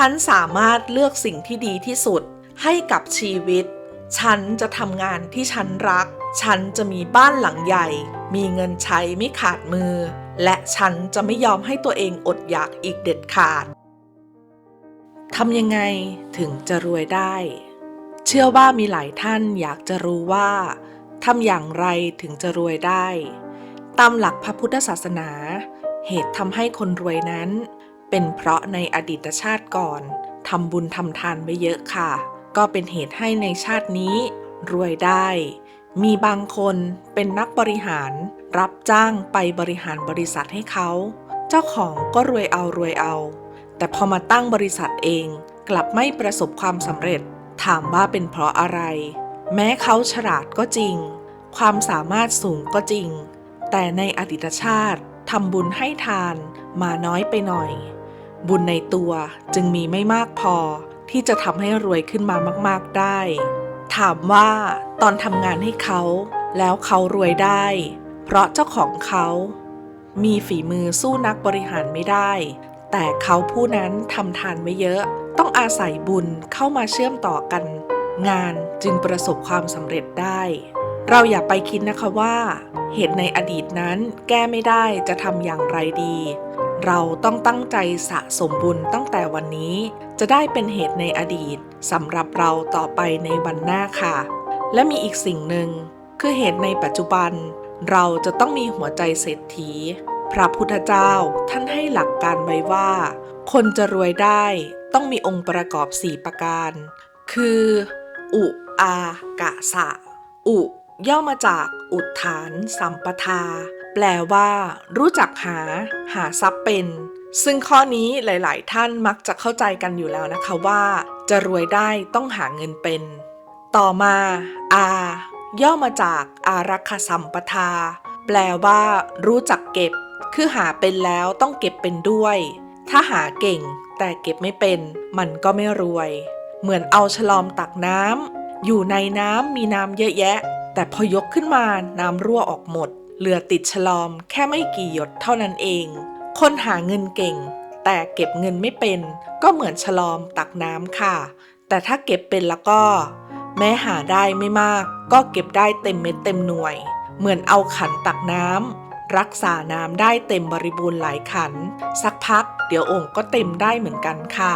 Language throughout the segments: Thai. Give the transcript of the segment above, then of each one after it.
ฉันสามารถเลือกสิ่งที่ดีที่สุดให้กับชีวิต ฉันจะทำงานที่ฉันรัก ฉันจะมีบ้านหลังใหญ่ มีเงินใช้ไม่ขาดมือ และฉันจะไม่ยอมให้ตัวเองอดอยากอีกเด็ดขาดทำยังไงถึงจะรวยได้ เชื่อว่ามีหลายท่านอยากจะรู้ว่าทำอย่างไรถึงจะรวยได้ ตามหลักพระพุทธศาสนา เหตุทำให้คนรวยนั้น เป็นเพราะในอดีตชาติก่อนทำบุญทำทานไว้เยอะค่ะ ก็เป็นเหตุให้ในชาตินี้ รวยได้ มีบางคนเป็นนักบริหาร รับจ้างไปบริหารบริษัทให้เขา เจ้าของก็รวยเอารวยเอา แต่พอมาตั้งบริษัทเองกลับไม่ประสบความสำเร็จ ถามว่าเป็นเพราะอะไร แม้เขาฉลาดก็จริง ความสามารถสูงก็จริง แต่ในอดีตชาติทำบุญให้ทานมาน้อยไปหน่อย บุญในตัวจึงมีไม่มากพอที่จะทำให้รวยขึ้นมามาก ๆได้ ถามว่าตอนทำงานให้เขา แล้วเขารวยได้ เพราะเจ้าของเขา มีฝีมือสู้นักบริหารไม่ได้ แต่เขาผู้นั้นทำทานไม่เยอะ ต้องอาศัยบุญเข้ามาเชื่อมต่อกัน งานจึงประสบความสำเร็จได้ เราอย่าไปคิดนะคะว่า เหตุในอดีตนั้นแก้ไม่ได้จะทำอย่างไรดี เราต้องตั้งใจสะสมบุญตั้งแต่วันนี้ จะได้เป็นเหตุในอดีตสำหรับเราต่อไปในวันหน้าค่ะ และมีอีกสิ่งหนึ่ง คือเหตุในปัจจุบัน เราจะต้องมีหัวใจเศรษฐี พระพุทธเจ้าท่านให้หลักการไว้ว่า คนจะรวยได้ต้องมีองค์ประกอบ 4 ประการ คือ อุอากะสะ อุ ย่อมาจากอุทาน สัมปทา แปลว่า รู้จักหา หาทรัพย์เป็น ซึ่งข้อนี้หลาย ๆ ท่านมักจะเข้าใจกันอยู่แล้วนะคะว่า จะรวยได้ต้องหาเงินเป็น ต่อมาอาย่อมาจากอารักขสัมปทา แปลว่า รู้จักเก็บ คือหาเป็นแล้วต้องเก็บเป็นด้วย ถ้าหาเก่ง แต่เก็บไม่เป็น มันก็ไม่รวย เหมือนเอาฉลอมตักน้ำอยู่ในน้ำมีน้ำเยอะแยะ แต่พอยกขึ้นมาน้ำรั่วออกหมด เหลือติดฉลอมแค่ไม่กี่หยดเท่านั้นเอง คนหาเงินเก่ง แต่เก็บเงินไม่เป็น ก็เหมือนฉลอมตักน้ำค่ะ แต่ถ้าเก็บเป็นแล้วก็ แม้หาได้ไม่มาก ก็เก็บได้เต็มเม็ดเต็มหน่วย เหมือนเอาขันตักน้ำรักษาน้ำได้เต็มบริบูรณ์หลายขัน สักพัก เดี๋ยวองค์ก็เต็มได้เหมือนกันค่ะ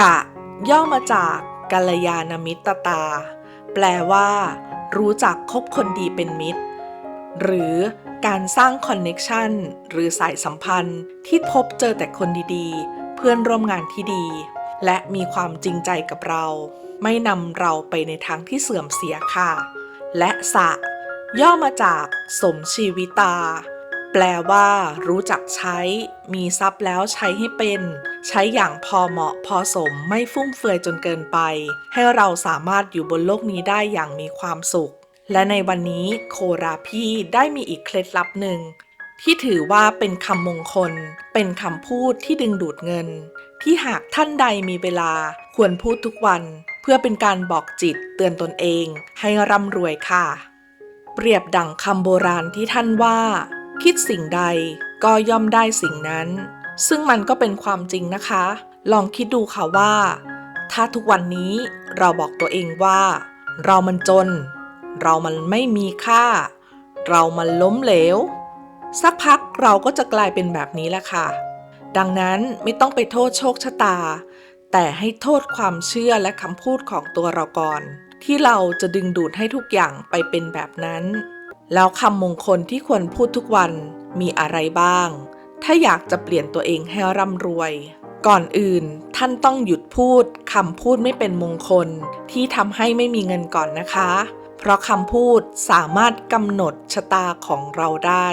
กะ ย่อมาจากกัลยาณมิตรตา แปลว่า รู้จักคบคนดีเป็นมิตร หรือการสร้างคอนเน็ชันหรือสายสัมพันธ์ที่พบเจอแต่คนดีๆ เพื่อนร่วมงานที่ดี และมีความจริงใจกับเรา ไม่นำเราไปในทางที่เสื่อมเสียค่ะ และสะ ย่อมาจากสมชีวิตา แปลว่ารู้จักใช้ มีทรัพย์แล้วใช้ให้เป็น ใช้อย่างพอเหมาะพอสมไม่ฟุ่มเฟือยจนเกินไป ให้เราสามารถอยู่บนโลกนี้ได้อย่างมีความสุข และในวันนี้โคราพี่ได้มีอีกเคล็ดลับหนึ่ง ที่ถือว่าเป็นคำมงคล เป็นคำพูดที่ดึงดูดเงิน ที่หากท่านใดมีเวลาควรพูดทุกวัน เพื่อเป็นการบอกจิตเตือนตนเอง ให้ร่ำรวยค่ะ เปรียบดั่งคำโบราณที่ท่านว่า คิดสิ่งใดก็ย่อมได้สิ่งนั้น ซึ่งมันก็เป็นความจริงนะคะ ลองคิดดูค่ะว่า ถ้าทุกวันนี้เราบอกตัวเองว่า เรามันจน เรามันไม่มีค่า เรามันล้มเหลว สักพักเราก็จะกลายเป็นแบบนี้แหละค่ะ ดังนั้นไม่ต้องไปโทษโชคชะตา แต่ให้โทษความเชื่อและคำพูดของตัวเราก่อน ที่เราจะดึงดูดให้ทุกอย่างไปเป็นแบบนั้น แล้วคำมงคลที่ควรพูดทุกวันมีอะไรบ้าง ถ้าอยากจะเปลี่ยนตัวเองให้ร่ำรวยก่อนอื่นท่านต้องหยุดพูดคำพูดไม่เป็นมงคลที่ทำให้ไม่มีเงินก่อนนะคะ เพราะคำพูดสามารถกำหนดชะตาของเราได้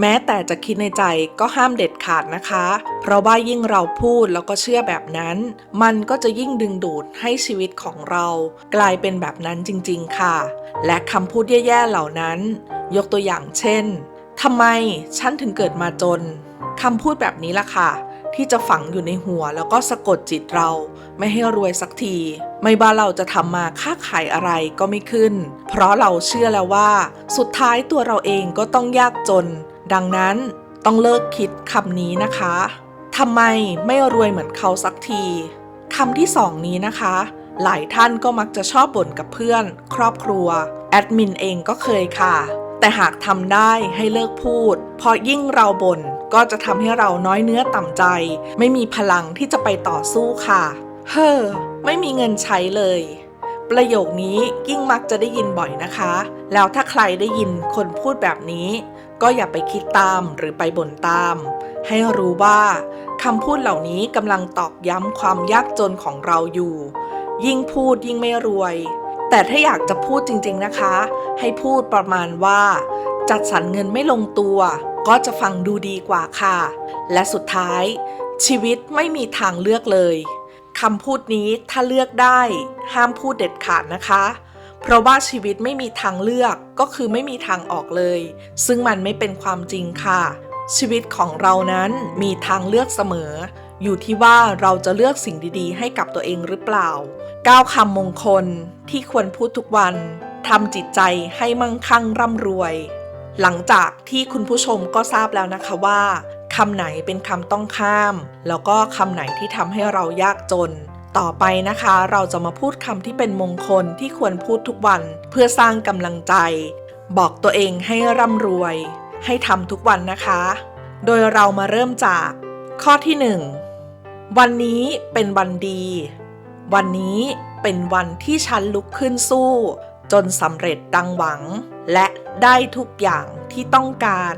แม้แต่จะคิดในใจก็ห้ามเด็ดขาดนะคะ เพราะว่ายิ่งเราพูดแล้วก็เชื่อแบบนั้น มันก็จะยิ่งดึงดูดให้ชีวิตของเรา กลายเป็นแบบนั้นจริงๆค่ะ และคำพูดแย่ๆเหล่านั้น ยกตัวอย่างเช่นทำไมฉันถึงเกิดมาจนคำพูดแบบนี้ล่ะค่ะ ที่จะฝังอยู่ในหัวแล้วก็สะกดจิตเรา ไม่ให้รวยสักที ไม่ว่าเราจะทำมาค้าขายอะไรก็ไม่ขึ้น เพราะเราเชื่อแล้วว่า สุดท้ายตัวเราเองก็ต้องยากจน ดังนั้นต้องเลิกคิดคำนี้นะคะทำไมไม่รวยเหมือนเขาสักทีคำที่สองนี้นะคะ หลายท่านก็มักจะชอบบ่นกับเพื่อน ครอบครัว แอดมินเองก็เคยค่ะ แต่หากทำได้ให้เลิกพูด เพราะยิ่งเราบ่นก็จะทำให้เราน้อยเนื้อต่ำใจ ไม่มีพลังที่จะไปต่อสู้ค่ะ เฮ้อ ไม่มีเงินใช้เลย ประโยคนี้ยิ่งมักจะได้ยินบ่อยนะคะ แล้วถ้าใครได้ยินคนพูดแบบนี้ ก็อย่าไปคิดตามหรือไปบ่นตาม ให้รู้ว่าคำพูดเหล่านี้กำลังตอกย้ำความยากจนของเราอยู่ ยิ่งพูดยิ่งไม่รวย แต่ถ้าอยากจะพูดจริง ๆนะคะ ให้พูดประมาณว่า จัดสรรเงินไม่ลงตัว ก็จะฟังดูดีกว่าค่ะ และสุดท้าย ชีวิตไม่มีทางเลือกเลยคำพูดนี้ถ้าเลือกได้ ห้ามพูดเด็ดขาดนะคะ เพราะว่าชีวิตไม่มีทางเลือกก็คือไม่มีทางออกเลย ซึ่งมันไม่เป็นความจริงค่ะ ชีวิตของเรานั้นมีทางเลือกเสมอ อยู่ที่ว่าเราจะเลือกสิ่งดีๆ ให้กับตัวเองหรือเปล่า 9 คำมงคลที่ควรพูดทุกวัน ทำจิตใจให้มั่งคั่งร่ำรวย หลังจากที่คุณผู้ชมก็ทราบแล้วนะคะว่าคำไหนเป็นคำต้องข้าม แล้วก็คำไหนที่ทำให้เรายากจน ต่อไปนะคะ เราจะมาพูดคำที่เป็นมงคลที่ควรพูดทุกวัน เพื่อสร้างกำลังใจ บอกตัวเองให้ร่ำรวย ให้ทำทุกวันนะคะ โดยเรามาเริ่มจาก ข้อที่ 1 วันนี้เป็นวันดี วันนี้เป็นวันที่ฉันลุกขึ้นสู้ จนสำเร็จดังหวัง และได้ทุกอย่างที่ต้องการ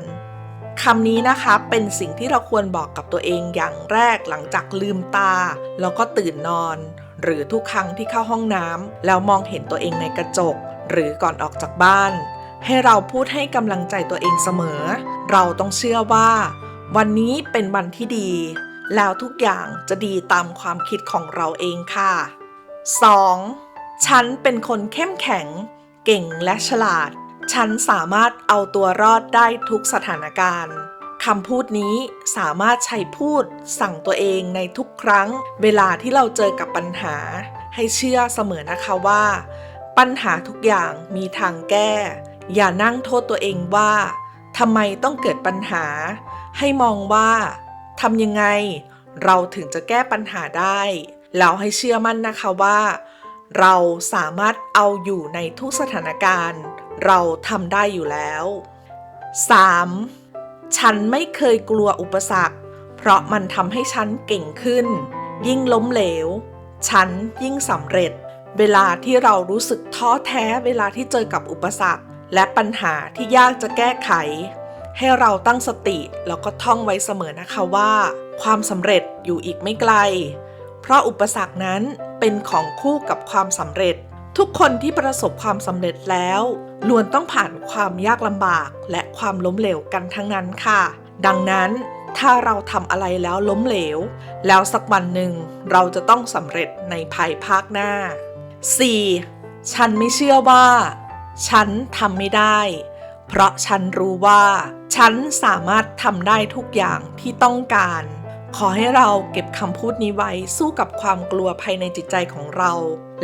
คำนี้นะคะเป็นสิ่งที่เราควรบอกกับตัวเองอย่างแรกหลังจากลืมตา แล้วก็ตื่นนอน หรือทุกครั้งที่เข้าห้องน้ำแล้วมองเห็นตัวเองในกระจก หรือก่อนออกจากบ้าน ให้เราพูดให้กำลังใจตัวเองเสมอ เราต้องเชื่อว่า วันนี้เป็นวันที่ดี แล้วทุกอย่างจะดีตามความคิดของเราเองค่ะ 2. ฉันเป็นคนเข้มแข็ง เก่งและฉลาด ฉันสามารถเอาตัวรอดได้ทุกสถานการณ์คำพูดนี้สามารถใช้พูดสั่งตัวเองในทุกครั้ง เวลาที่เราเจอกับปัญหา ให้เชื่อเสมอนะคะว่า ปัญหาทุกอย่างมีทางแก้ อย่านั่งโทษตัวเองว่าทำไมต้องเกิดปัญหา ให้มองว่า ทำยังไง เราถึงจะแก้ปัญหาได้แล้วให้เชื่อมั่นนะคะว่า เราสามารถเอาอยู่ในทุกสถานการณ์ เราทำได้อยู่แล้ว 3. ฉันไม่เคยกลัวอุปสรรค เพราะมันทำให้ฉันเก่งขึ้น ยิ่งล้มเหลว ฉันยิ่งสำเร็จ เวลาที่เรารู้สึกท้อแท้เวลาที่เจอกับอุปสรรค และปัญหาที่ยากจะแก้ไข ให้เราตั้งสติแล้วก็ท่องไว้เสมอนะคะว่า ความสำเร็จอยู่อีกไม่ไกล เพราะอุปสรรคนั้นเป็นของคู่กับความสำเร็จ ทุกคนที่ประสบความสำเร็จแล้วล้วนต้องผ่านความยากลำบากและความล้มเหลวกันทั้งนั้นค่ะ ดังนั้นถ้าเราทำอะไรแล้วล้มเหลว แล้วสักวันหนึ่งเราจะต้องสำเร็จในภายภาคหน้า 4. ฉันไม่เชื่อว่า ฉันทำไม่ได้ เพราะฉันรู้ว่า ฉันสามารถทำได้ทุกอย่างที่ต้องการ ขอให้เราเก็บคำพูดนี้ไว้สู้กับความกลัวภายในจิตใจของเรา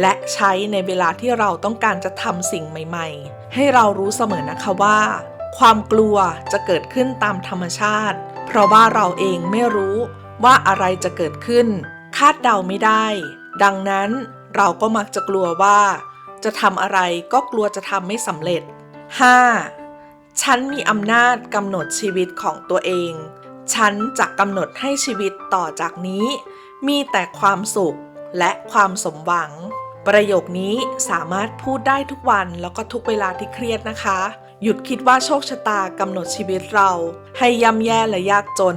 และใช้ในเวลาที่เราต้องการจะทำสิ่งใหม่ ๆ ให้เรารู้เสมอนะคะว่า ความกลัวจะเกิดขึ้นตามธรรมชาติ เพราะว่าเราเองไม่รู้ว่าอะไรจะเกิดขึ้น คาดเดาไม่ได้ ดังนั้นเราก็มักจะกลัวว่า จะทำอะไรก็กลัวจะทำไม่สำเร็จ 5. ฉันมีอำนาจกำหนดชีวิตของตัวเอง ฉันจะกำหนดให้ชีวิตต่อจากนี้ มีแต่ความสุขและความสมหวัง ประโยคนี้สามารถพูดได้ทุกวันแล้วก็ทุกเวลาที่เครียดนะคะ หยุดคิดว่าโชคชะตากำหนดชีวิตเรา ให้ย่ำแย่และยากจน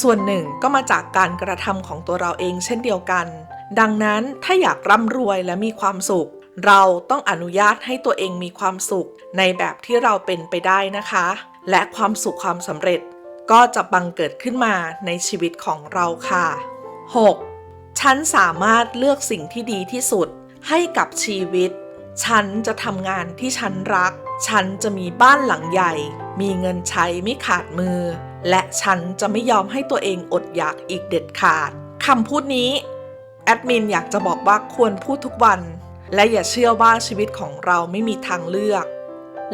ส่วนหนึ่งก็มาจากการกระทำของตัวเราเองเช่นเดียวกัน ดังนั้นถ้าอยากร่ำรวยและมีความสุข เราต้องอนุญาตให้ตัวเองมีความสุขในแบบที่เราเป็นไปได้นะคะ และความสุขความสำเร็จก็จะบังเกิดขึ้นมาในชีวิตของเราค่ะ 6. ฉันสามารถเลือกสิ่งที่ดีที่สุดให้กับชีวิต ฉันจะทำงานที่ฉันรัก ฉันจะมีบ้านหลังใหญ่ มีเงินใช้ไม่ขาดมือ และฉันจะไม่ยอมให้ตัวเองอดอยากอีกเด็ดขาดคำพูดนี้แอดมินอยากจะบอกว่าควรพูดทุกวัน และอย่าเชื่อว่าชีวิตของเราไม่มีทางเลือก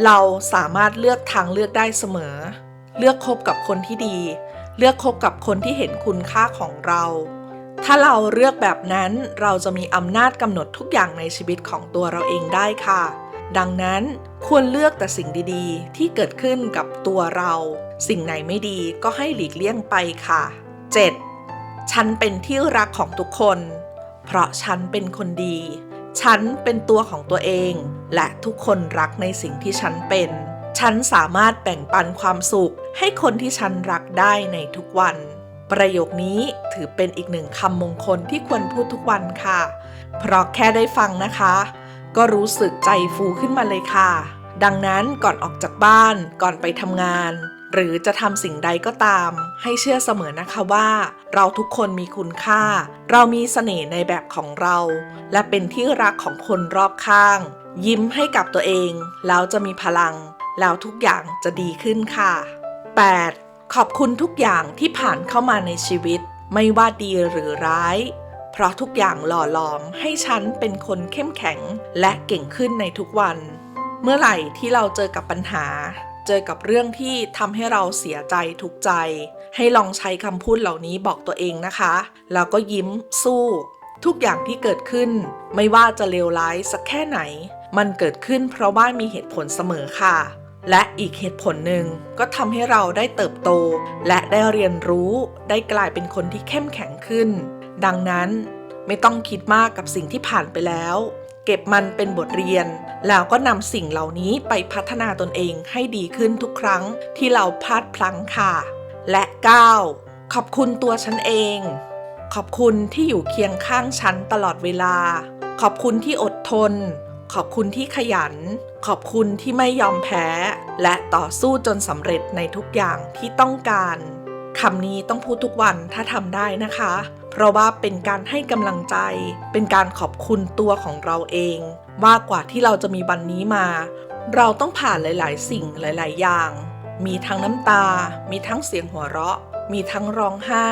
เราสามารถเลือกทางเลือกได้เสมอ เลือกคบกับคนที่ดี เลือกคบกับคนที่เห็นคุณค่าของเรา ถ้าเราเลือกแบบนั้นเราจะมีอำนาจกำหนดทุกอย่างในชีวิตของตัวเราเองได้ค่ะ ดังนั้นควรเลือกแต่สิ่งดีๆ ที่เกิดขึ้นกับตัวเรา สิ่งไหนไม่ดีก็ให้หลีกเลี่ยงไปค่ะ 7. ฉันเป็นที่รักของทุกคน เพราะฉันเป็นคนดี ฉันเป็นตัวของตัวเอง และทุกคนรักในสิ่งที่ฉันเป็น ฉันสามารถแบ่งปันความสุข ให้คนที่ฉันรักได้ในทุกวัน ประโยคนี้ถือเป็นอีกหนึ่งคำมงคลที่ควรพูดทุกวันค่ะ เพราะแค่ได้ฟังนะคะ ก็รู้สึกใจฟูขึ้นมาเลยค่ะ ดังนั้นก่อนออกจากบ้าน ก่อนไปทำงาน หรือจะทำสิ่งใดก็ตาม ให้เชื่อเสมอนะคะว่า เราทุกคนมีคุณค่า เรามีเสน่ห์ในแบบของเรา และเป็นที่รักของคนรอบข้าง ยิ้มให้กับตัวเอง แล้วจะมีพลัง แล้วทุกอย่างจะดีขึ้นค่ะ 8. ขอบคุณทุกอย่างที่ผ่านเข้ามาในชีวิต ไม่ว่าดีหรือร้าย เพราะทุกอย่างหล่อหลอมให้ฉันเป็นคนเข้มแข็งและเก่งขึ้นในทุกวัน เมื่อไหร่ที่เราเจอกับปัญหา เจอกับเรื่องที่ทำให้เราเสียใจทุกใจ ให้ลองใช้คำพูดเหล่านี้บอกตัวเองนะคะ แล้วก็ยิ้มสู้ ทุกอย่างที่เกิดขึ้น ไม่ว่าจะเลวร้ายสักแค่ไหน มันเกิดขึ้นเพราะว่ามีเหตุผลเสมอค่ะ และอีกเหตุผลหนึ่งก็ทำให้เราได้เติบโต และได้เรียนรู้ได้กลายเป็นคนที่เข้มแข็งขึ้น ดังนั้นไม่ต้องคิดมากกับสิ่งที่ผ่านไปแล้ว เก็บมันเป็นบทเรียน แล้วก็นำสิ่งเหล่านี้ไปพัฒนาตนเองให้ดีขึ้นทุกครั้งที่เราพลาดพลั้งค่ะ และ 9. ขอบคุณตัวฉันเอง ขอบคุณที่อยู่เคียงข้างฉันตลอดเวลา ขอบคุณที่อดทน ขอบคุณที่ขยัน ขอบคุณที่ไม่ยอมแพ้ และต่อสู้จนสำเร็จในทุกอย่างที่ต้องการคำนี้ต้องพูดทุกวันถ้าทำได้นะคะ เพราะว่าเป็นการให้กำลังใจ เป็นการขอบคุณตัวของเราเอง ว่ากว่าที่เราจะมีวันนี้มา เราต้องผ่านหลาย ๆ สิ่งหลาย ๆ อย่าง มีทั้งน้ำตา มีทั้งเสียงหัวเราะ มีทั้งร้องไห้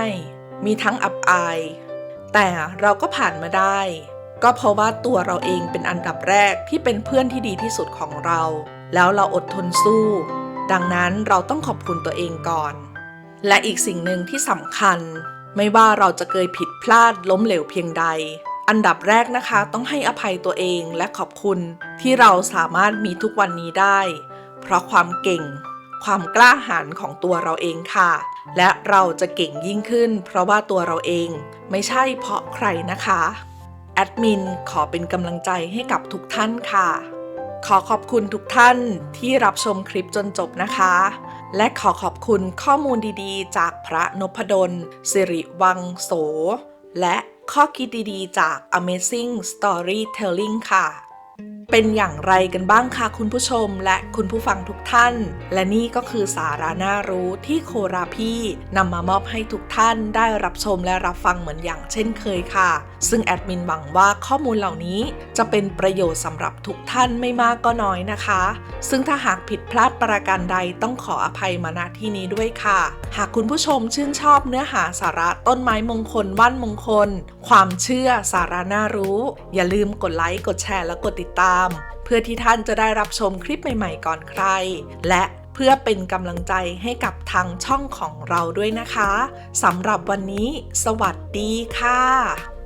มีทั้งอับอาย แต่เราก็ผ่านมาได้ ก็เพราะว่าตัวเราเองเป็นอันดับแรกที่เป็นเพื่อนที่ดีที่สุดของเรา แล้วเราอดทนสู้ ดังนั้นเราต้องขอบคุณตัวเองก่อน และอีกสิ่งหนึ่งที่สำคัญ ไม่ว่าเราจะเคยผิดพลาดล้มเหลวเพียงใด อันดับแรกนะคะ ต้องให้อภัยตัวเองและขอบคุณที่เราสามารถมีทุกวันนี้ได้ เพราะความเก่ง ความกล้าหาญของตัวเราเองค่ะ และเราจะเก่งยิ่งขึ้น เพราะว่าตัวเราเองไม่ใช่เพราะใครนะคะแอดมินขอเป็นกำลังใจให้กับทุกท่านค่ะ ขอขอบคุณทุกท่านที่รับชมคลิปจนจบนะคะ และขอขอบคุณข้อมูลดีๆ จากพระนพดล สิริวังโส และข้อคิดดีๆ จาก Amazing Storytelling ค่ะ เป็นอย่างไรกันบ้างคะคุณผู้ชมและคุณผู้ฟังทุกท่าน และนี่ก็คือสาระน่ารู้ที่โคราพี่นำมามอบให้ทุกท่านได้รับชมและรับฟังเหมือนอย่างเช่นเคยค่ะ ซึ่งแอดมินหวังว่าข้อมูลเหล่านี้จะเป็นประโยชน์สำหรับทุกท่านไม่มากก็น้อยนะคะ ซึ่งถ้าหากผิดพลาดประการใดต้องขออภัยมาณที่นี้ด้วยค่ะ หากคุณผู้ชมชื่นชอบเนื้อหาสาระต้นไม้มงคลว่านมงคล ความเชื่อสาระน่ารู้ อย่าลืมกดไลค์กดแชร์และกดติดตามาม เพื่อที่ท่านจะได้รับชมคลิปใหม่ ๆ ก่อนใคร และเพื่อเป็นกำลังใจให้กับทางช่องของเราด้วยนะคะสำหรับวันนี้ สวัสดีค่ะ